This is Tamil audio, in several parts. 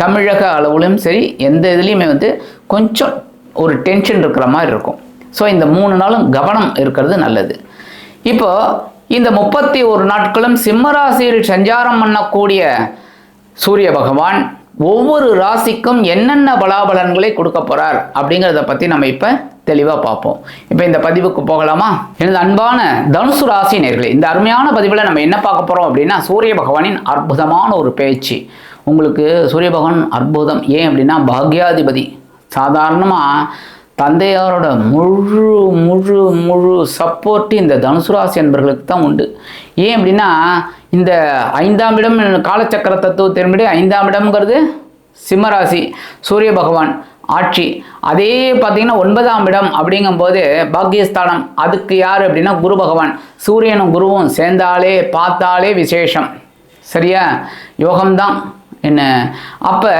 தமிழக அளவிலும் சரி எந்த இதுலேயுமே வந்து கொஞ்சம் ஒரு டென்ஷன் இருக்கிற மாதிரி இருக்கும். ஸோ இந்த மூணு நாளும் கவனம் இருக்கிறது நல்லது. இப்போ இந்த முப்பத்தி ஒரு நாட்களும் சிம்மராசியில் சஞ்சாரம் பண்ணக்கூடிய சூரிய பகவான் ஒவ்வொரு ராசிக்கும் என்னென்ன பலாபலன்களை கொடுக்க போறார் அப்படிங்கிறத பற்றி நம்ம இப்போ தெளிவாக பார்ப்போம். இப்போ இந்த பதிவுக்கு போகலாமா? எனது அன்பான தனுசு ராசி நேர்களே இந்த அருமையான பதிவில் நம்ம என்ன பார்க்க போகிறோம் அப்படின்னா சூரிய பகவானின் அற்புதமான ஒரு பேச்சு. உங்களுக்கு சூரிய பகவான் அற்புதம். ஏன் அப்படின்னா பாக்யாதிபதி. சாதாரணமாக தந்தையாரோட முழு முழு முழு சப்போர்ட்டு இந்த தனுசு ராசி என்பர்களுக்கு தான் உண்டு. ஏன் அப்படின்னா இந்த ஐந்தாம் இடம் காலச்சக்கர தத்துவத்தின்படி ஐந்தாம் இடம்ங்கிறது சிம்மராசி சூரிய பகவான் ஆட்சி. அதே பார்த்தீங்கன்னா ஒன்பதாம் இடம் அப்படிங்கும்போது பாக்கியஸ்தானம் அதுக்கு யார் அப்படின்னா குரு பகவான். சூரியனும் குருவும் சேர்ந்தாலே பார்த்தாலே விசேஷம். சரியா? யோகம்தான். என்ன? அப்போ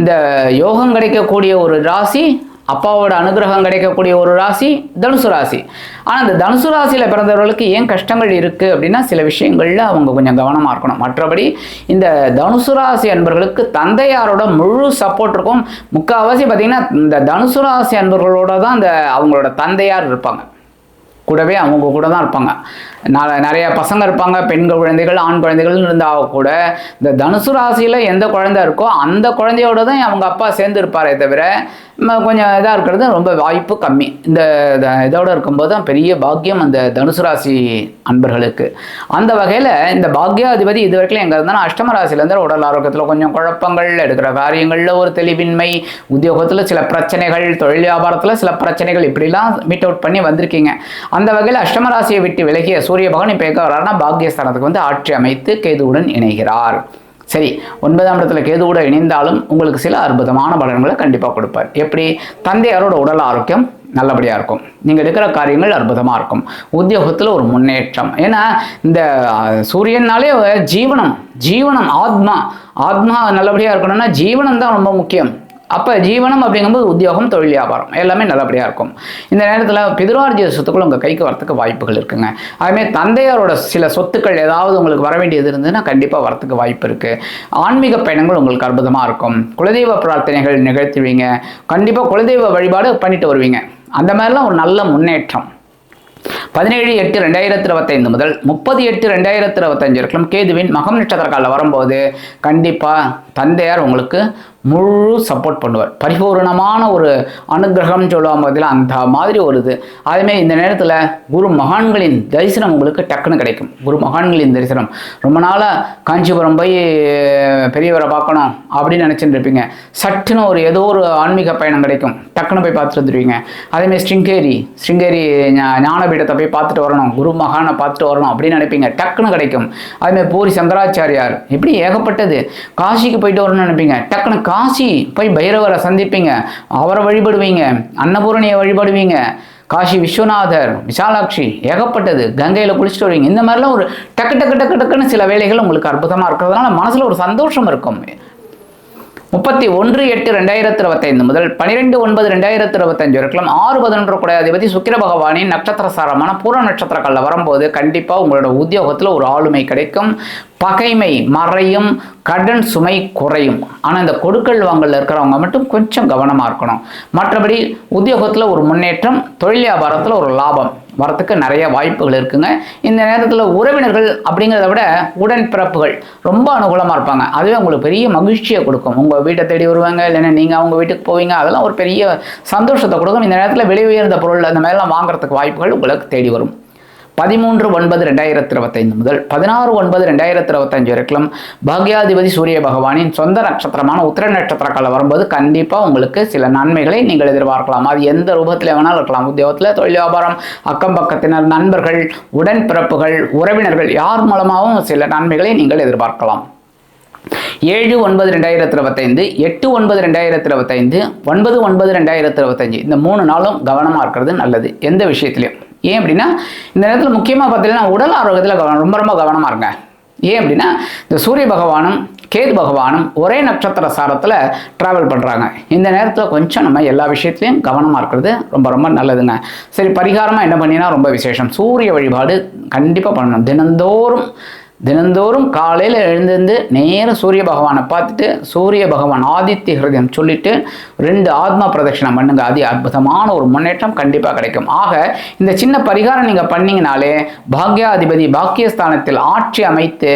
இந்த யோகம் கிடைக்கக்கூடிய ஒரு ராசி அப்பாவோட அனுகிரகம் கிடைக்கக்கூடிய ஒரு ராசி தனுசு ராசி. ஆனால் இந்த தனுசு ராசியில் பிறந்தவர்களுக்கு ஏன் கஷ்டங்கள் இருக்குது அப்படின்னா சில விஷயங்களில் அவங்க கொஞ்சம் கவனமாக இருக்கணும். மற்றபடி இந்த தனுசு ராசி அன்பர்களுக்கு தந்தையாரோட முழு சப்போர்ட் இருக்கும். முக்கால்வாசி பார்த்திங்கன்னா இந்த தனுசு ராசி அன்பர்களோட தான் இந்த அவங்களோட தந்தையார் இருப்பாங்க. கூடவே அவங்க கூட தான் இருப்பாங்க. நான் நிறைய பசங்க இருப்பாங்க பெண் குழந்தைகள் ஆண் குழந்தைகள் இருந்தால் கூட இந்த தனுசு ராசியில் எந்த குழந்தை இருக்கோ அந்த குழந்தையோட தான் அவங்க அப்பா சேர்ந்து இருப்பாரே தவிர கொஞ்சம் இதாக இருக்கிறது ரொம்ப வாய்ப்பு கம்மி. இந்த த- இதோட இருக்கும்போது தான் பெரிய பாக்கியம் அந்த தனுசு ராசி அன்பர்களுக்கு. அந்த வகையில் இந்த பாக்யாதிபதி இது வரைக்கும் எங்கே இருந்தாலும் அஷ்டம ராசியிலேருந்து உடல் ஆரோக்கியத்தில் கொஞ்சம் குழப்பங்கள் எடுக்கிற காரியங்களில் ஒரு தெளிவின்மை உத்தியோகத்தில் சில பிரச்சனைகள் தொழில் வியாபாரத்தில் சில பிரச்சனைகள் இப்படிலாம் மீட் அவுட் பண்ணி வந்திருக்கீங்க. அந்த வகையில் அஷ்டமராசியை விட்டு விலகிய சூரிய பகவான் இப்போ எங்கே வர்றாருன்னா பாக்கியஸ்தானத்துக்கு வந்து ஆட்சி அமைத்து கேதுவுடன் இணைகிறார். சரி ஒன்பதாம் இடத்துல கேதுவோட இணைந்தாலும் உங்களுக்கு சில அற்புதமான பலன்களை கண்டிப்பாக கொடுப்பார். எப்படி? தந்தையாரோட உடல் ஆரோக்கியம் நல்லபடியாக இருக்கும். நீங்கள் எடுக்கிற காரியங்கள் அற்புதமாக இருக்கும். உத்தியோகத்தில் ஒரு முன்னேற்றம். ஏன்னா இந்த சூரியன்னாலே சூரியனாலே ஜீவனம் ஜீவனம் ஆத்மா. ஆத்மா நல்லபடியாக இருக்கணும்னா ஜீவனம் தான் ரொம்ப முக்கியம். அப்போ ஜீவனம் அப்படிங்கும்போது உத்தியோகம் தொழில் வியாபாரம். எல்லாமே நல்லபடியாக இருக்கும். இந்த நேரத்தில் பிதுரார்ஜித சொத்துக்கள் உங்கள் கைக்கு வரத்துக்கு வாய்ப்புகள் இருக்குங்க. அதுமாதிரி தந்தையாரோட சில சொத்துக்கள் ஏதாவது உங்களுக்கு வர வேண்டியது இருந்ததுன்னா கண்டிப்பாக வரத்துக்கு வாய்ப்பு இருக்குது ஆன்மீக பயணங்கள் உங்களுக்கு அற்புதமாக இருக்கும். குலதெய்வ பிரார்த்தனைகள் நிகழ்த்துவீங்க. கண்டிப்பாக குலதெய்வ வழிபாடு பண்ணிட்டு வருவீங்க. அந்த மாதிரிலாம் ஒரு நல்ல முன்னேற்றம். பதினேழு எட்டு ரெண்டாயிரத்தி இருபத்தைந்து முதல் முப்பது எட்டு ரெண்டாயிரத்தி இருபத்தஞ்சு வரைக்கும் கேதுவின் மகம் நட்சத்திர காலில் வரும்போது கண்டிப்பாக தந்தையார் உங்களுக்கு முழு சப்போர்ட் பண்ணுவார். பரிபூரணமான ஒரு அனுகிரகம்னு சொல்லுவாங்க பார்த்தீங்களா அந்த மாதிரி ஒரு இது இந்த நேரத்தில் குரு மகான்களின் தரிசனம் உங்களுக்கு டக்குன்னு கிடைக்கும். குரு மகான்களின் தரிசனம். ரொம்ப நாளாக காஞ்சிபுரம் போய் பெரியவரை பார்க்கணும் அப்படின்னு நினச்சிட்டு இருப்பீங்க. சட்டுன்னு ஒரு ஏதோ ஒரு ஆன்மீக பயணம் கிடைக்கும். டக்குன்னு போய் பார்த்துட்டு வந்துடுவீங்க அதேமாரி ஸ்ருங்கேரி ஸ்ருங்கேரி ஞானபீடத்தை போய் பார்த்துட்டு வரணும். குரு மகானை பார்த்துட்டு வரணும் அப்படின்னு நினைப்பீங்க. டக்குன்னு கிடைக்கும். அதுமாரி பூரி சங்கராச்சாரியார். இப்படி ஏகப்பட்டது. காசிக்கு போயிட்டு வரணும்னு நினைப்பீங்க. டக்குன்னு காசி போய் பைரவரை சந்திப்பீங்க. அவரை வழிபடுவீங்க. அன்னபூரணியை வழிபடுவீங்க. காசி விஸ்வநாதர் விசாலாட்சி ஏகப்பட்டது. கங்கையில் குளிச்சுட்டு வருவீங்க. இந்த மாதிரிலாம் ஒரு டக்கு டக்கு டக்கு டக்குன்னு சில வேலைகள் உங்களுக்கு அற்புதமாக இருக்கிறதுனால மனசில் ஒரு சந்தோஷம் இருக்கும். முப்பத்தி ஒன்று எட்டு ரெண்டாயிரத்தி இருபத்தைந்து முதல் பன்னிரெண்டு ஒன்பது ரெண்டாயிரத்தி இருபத்தஞ்சு வரைக்கும் ஆறு பதினொன்று கூட அதிபதி சுக்கிர பகவானின் நட்சத்திர சாரமான பூர நட்சத்திர வரும்போது கண்டிப்பாக உங்களோட உத்தியோகத்தில் ஒரு ஆளுமை கிடைக்கும். பகைமை மறையும் கடன் சுமை குறையும். ஆனால் இந்த கொடுக்கல் வாங்கல இருக்கிறவங்க மட்டும் கொஞ்சம் கவனமாக இருக்கணும். மற்றபடி உத்தியோகத்தில் ஒரு முன்னேற்றம் தொழில் வியாபாரத்தில் ஒரு லாபம். வரத்துக்கு நிறைய வாய்ப்புகள் இருக்குங்க. இந்த நேரத்தில் உறவினர்கள் அப்படிங்கிறத விட உடன்பிறப்புகள் ரொம்ப அனுகூலமாக இருப்பாங்க. அதுவே உங்களுக்கு பெரிய மகிழ்ச்சியை கொடுக்கும். உங்கள் வீட்டை தேடி வருவாங்க இல்லைன்னா நீங்கள் அவங்க வீட்டுக்கு போவீங்க அதெல்லாம் ஒரு பெரிய சந்தோஷத்தை கொடுக்கும். இந்த நேரத்தில் விலை உயர்ந்த பொருள் அந்த மாதிரிலாம் வாங்குறதுக்கு வாய்ப்புகள் உங்களுக்கு தேடி வரும். பதிமூன்று ஒன்பது ரெண்டாயிரத்தி இருபத்தைந்து முதல் பதினாறு ஒன்பது ரெண்டாயிரத்தி இருபத்தஞ்சு வரைக்கும் பாக்யாதிபதி சூரிய பகவானின் சொந்த நட்சத்திரமான உத்திர நட்சத்திர காலம் வரும்போது கண்டிப்பாக உங்களுக்கு சில நன்மைகளை நீங்கள் எதிர்பார்க்கலாம். அது எந்த ரூபத்தில் வேணாலும் இருக்கலாம். உத்தியோகத்தில் தொழில் வியாபாரம் அக்கம் பக்கத்தினர் நண்பர்கள் உடன்பிறப்புகள் உறவினர்கள் யார் மூலமாகவும் சில நன்மைகளை நீங்கள் எதிர்பார்க்கலாம். ஏழு ஒன்பது ரெண்டாயிரத்தி இருபத்தைந்து எட்டு ஒன்பது ரெண்டாயிரத்தி இருபத்தைந்து ஒன்பது ஒன்பது ரெண்டாயிரத்தி இருபத்தஞ்சு இந்த மூணு நாளும் கவனமாக இருக்கிறது நல்லது. எந்த விஷயத்திலையும். ஏன் அப்படின்னா இந்த நேரத்தில் முக்கியமாக பார்த்தீங்கன்னா உடல் ஆரோக்கியத்தில் கவனம் ரொம்ப ரொம்ப கவனமாக இருங்க. ஏன் அப்படின்னா இந்த சூரிய பகவானும் கேது பகவானும் ஒரே நட்சத்திர சாரத்தில் ட்ராவல் பண்ணுறாங்க இந்த நேரத்தில் கொஞ்சம் நம்ம எல்லா விஷயத்துலையும் கவனமாக இருக்கிறது ரொம்ப ரொம்ப நல்லதுங்க. சரி பரிகாரமாக என்ன பண்ணினா ரொம்ப விசேஷம். சூரிய வழிபாடு கண்டிப்பாக பண்ணணும். தினந்தோறும் தினந்தோறும் காலையில் எழுந்திருந்து நேர சூரிய பகவானை பார்த்துட்டு சூரிய பகவான் ஆதித்ய ஹிருதயம் சொல்லிட்டு ரெண்டு ஆத்மா பிரதட்சணம் பண்ணுங்க. அது அற்புதமான ஒரு முன்னேற்றம் கண்டிப்பாக கிடைக்கும். ஆக இந்த சின்ன பரிகாரம் நீங்கள் பண்ணீங்கனாலே பாக்யாதிபதி பாக்கியஸ்தானத்தில் ஆட்சி அமைத்து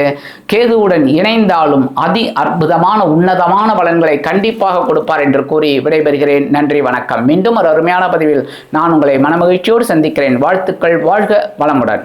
கேதுவுடன் இணைந்தாலும் அதி அற்புதமான உன்னதமான பலன்களை கண்டிப்பாக கொடுப்பார் என்று கூறி விடைபெறுகிறேன். நன்றி வணக்கம். மீண்டும் ஒரு அருமையான பதிவில் நான் உங்களை மனமகிழ்ச்சியோடு சந்திக்கிறேன். வாழ்த்துக்கள். வாழ்க வளமுடன்.